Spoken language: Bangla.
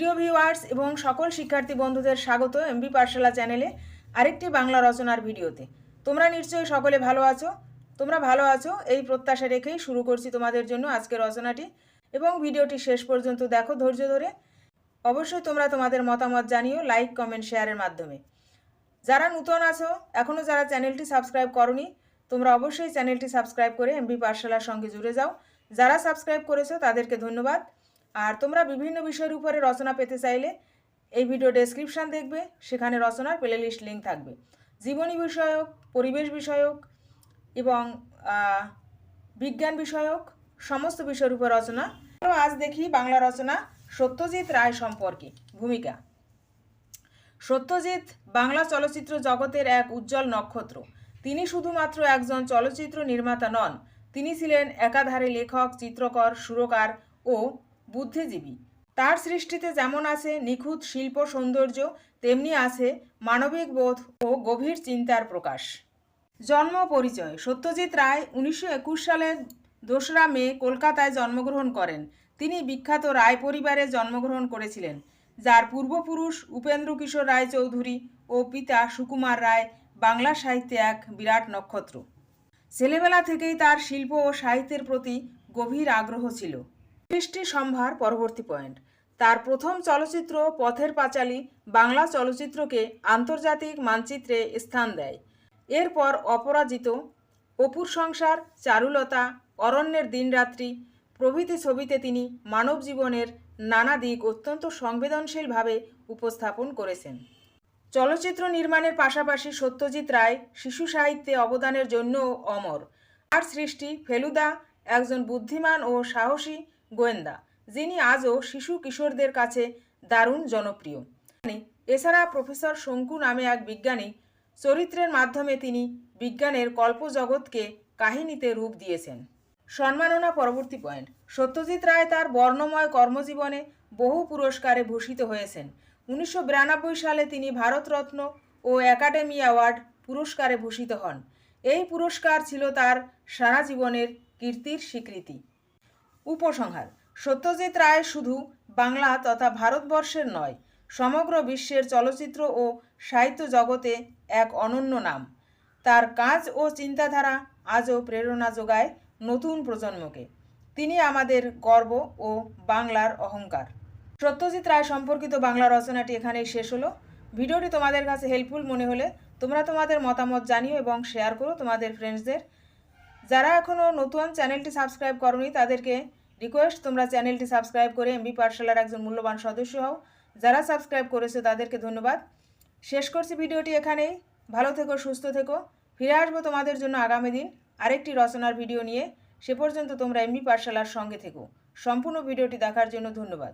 প্রিয় ভিউয়ার্স এবং সকল শিক্ষার্থী বন্ধুদের স্বাগত এমবি পাঠশালা চ্যানেলে আরেকটি বাংলা রচনার ভিডিওতে। তোমরা নিশ্চয়ই সকলে ভালো আছো? তোমরা ভালো আছো? এই প্রত্যাশা রেখেই শুরু করছি তোমাদের জন্য আজকের রচনাটি। এবং ভিডিওটি শেষ পর্যন্ত দেখো ধৈর্য ধরে। অবশ্যই তোমরা তোমাদের মতামত জানিও লাইক কমেন্ট শেয়ারের মাধ্যমে। যারা নূতন আছো এখনও যারা চ্যানেলটি সাবস্ক্রাইব করনি, তোমরা অবশ্যই চ্যানেলটি সাবস্ক্রাইব করে এমবি পাঠশালার সঙ্গে জুড়ে যাও। যারা সাবস্ক্রাইব করেছ, তাদেরকে ধন্যবাদ। আর তোমরা বিভিন্ন বিষয়ের উপরে রচনা পেতে চাইলে এই ভিডিও ডেসক্রিপশান দেখবে, সেখানে রচনার প্লেলিস্ট লিঙ্ক থাকবে। জীবনী বিষয়ক, পরিবেশ বিষয়ক এবং বিজ্ঞান বিষয়ক, সমস্ত বিষয়ের উপর রচনা। আজ দেখি বাংলা রচনা সত্যজিৎ রায় সম্পর্কে ভূমিকা। সত্যজিৎ বাংলা চলচ্চিত্র জগতের এক উজ্জ্বল নক্ষত্র। তিনি শুধুমাত্র একজন চলচ্চিত্র নির্মাতা নন, তিনি ছিলেন একাধারে লেখক, চিত্রকর, সুরকার ও বুদ্ধিজীবী। তার সৃষ্টিতে যেমন আছে নিখুঁত শিল্প সৌন্দর্য, তেমনি আছে মানবিক বোধ ও গভীর চিন্তার প্রকাশ। জন্ম পরিচয়, সত্যজিৎ রায় উনিশশো একুশ সালের দোসরা মে কলকাতায় জন্মগ্রহণ করেন। তিনি বিখ্যাত রায় পরিবারে জন্মগ্রহণ করেছিলেন, যার পূর্বপুরুষ উপেন্দ্র কিশোর রায় চৌধুরী ও পিতা সুকুমার রায়, বাংলা সাহিত্যে এক বিরাট নক্ষত্র। ছেলেবেলা থেকেই তার শিল্প ও সাহিত্যের প্রতি গভীর আগ্রহ ছিল। সৃষ্টি সম্ভার পরবর্তী পয়েন্ট। তার প্রথম চলচ্চিত্র পথের পাঁচালী বাংলা চলচ্চিত্রকে আন্তর্জাতিক মানচিত্রে স্থান দেয়। এরপর অপরাজিত অপুর সংসার, চারুলতা, অরণ্যের দিনরাত্রি প্রভৃতি ছবিতে তিনি মানব জীবনের নানা দিক অত্যন্ত সংবেদনশীলভাবে উপস্থাপন করেছেন। চলচ্চিত্র নির্মাণের পাশাপাশি সত্যজিৎ রায় শিশু সাহিত্যে অবদানের জন্যও অমর। আর সৃষ্টি ফেলুদা, একজন বুদ্ধিমান ও সাহসী গোয়েন্দা, যিনি আজও শিশু কিশোরদের কাছে দারুণ জনপ্রিয়। এছাড়া প্রফেসর শঙ্কু নামে এক বিজ্ঞানী, চরিত্রের মাধ্যমে তিনি বিজ্ঞানের কল্পজগৎকে কাহিনীতে রূপ দিয়েছেন। সম্মাননা পরবর্তী পয়েন্ট। সত্যজিৎ রায় তার বর্ণময় কর্মজীবনে বহু পুরস্কারে ভূষিত হয়েছেন। উনিশশো বিরানব্বই সালে তিনি ভারতরত্ন ও একাডেমি অ্যাওয়ার্ড পুরস্কারে ভূষিত হন। এই পুরস্কার ছিল তার সারা জীবনের কীর্তির স্বীকৃতি। উপসংহার। সত্যজিৎ রায় শুধু বাংলা তথা ভারতবর্ষের নয়, সমগ্র বিশ্বের চলচ্চিত্র ও সাহিত্য জগতে এক অনন্য নাম। তার কাজ ও চিন্তাধারা আজও প্রেরণা যোগায় নতুন প্রজন্মকে। তিনি আমাদের গর্ব ও বাংলার অহংকার। সত্যজিৎ রায় সম্পর্কিত বাংলা রচনাটি এখানেই শেষ হলো। ভিডিওটি তোমাদের কাছে হেল্পফুল মনে হলে তোমরা তোমাদের মতামত জানিও এবং শেয়ার করো তোমাদের ফ্রেন্ডসদের যারা এখনও নতুন চ্যানেলটি সাবস্ক্রাইব করনি, তাদেরকে রিকোয়েস্ট তোমরা চ্যানেলটি সাবস্ক্রাইব করে এমবি পাঠশালার একজন মূল্যবান সদস্য হও। যারা সাবস্ক্রাইব করেছ, তাদেরকে ধন্যবাদ। শেষ করছি ভিডিওটি এখানেই। ভালো থেকো, সুস্থ থেকো। ফিরে আসব তোমাদের জন্য আগামী দিন আরেকটি রচনার ভিডিও নিয়ে। সে পর্যন্ত তোমরা এমবি পাঠশালার সঙ্গে থেকো। সম্পূর্ণ ভিডিওটি দেখার জন্য ধন্যবাদ।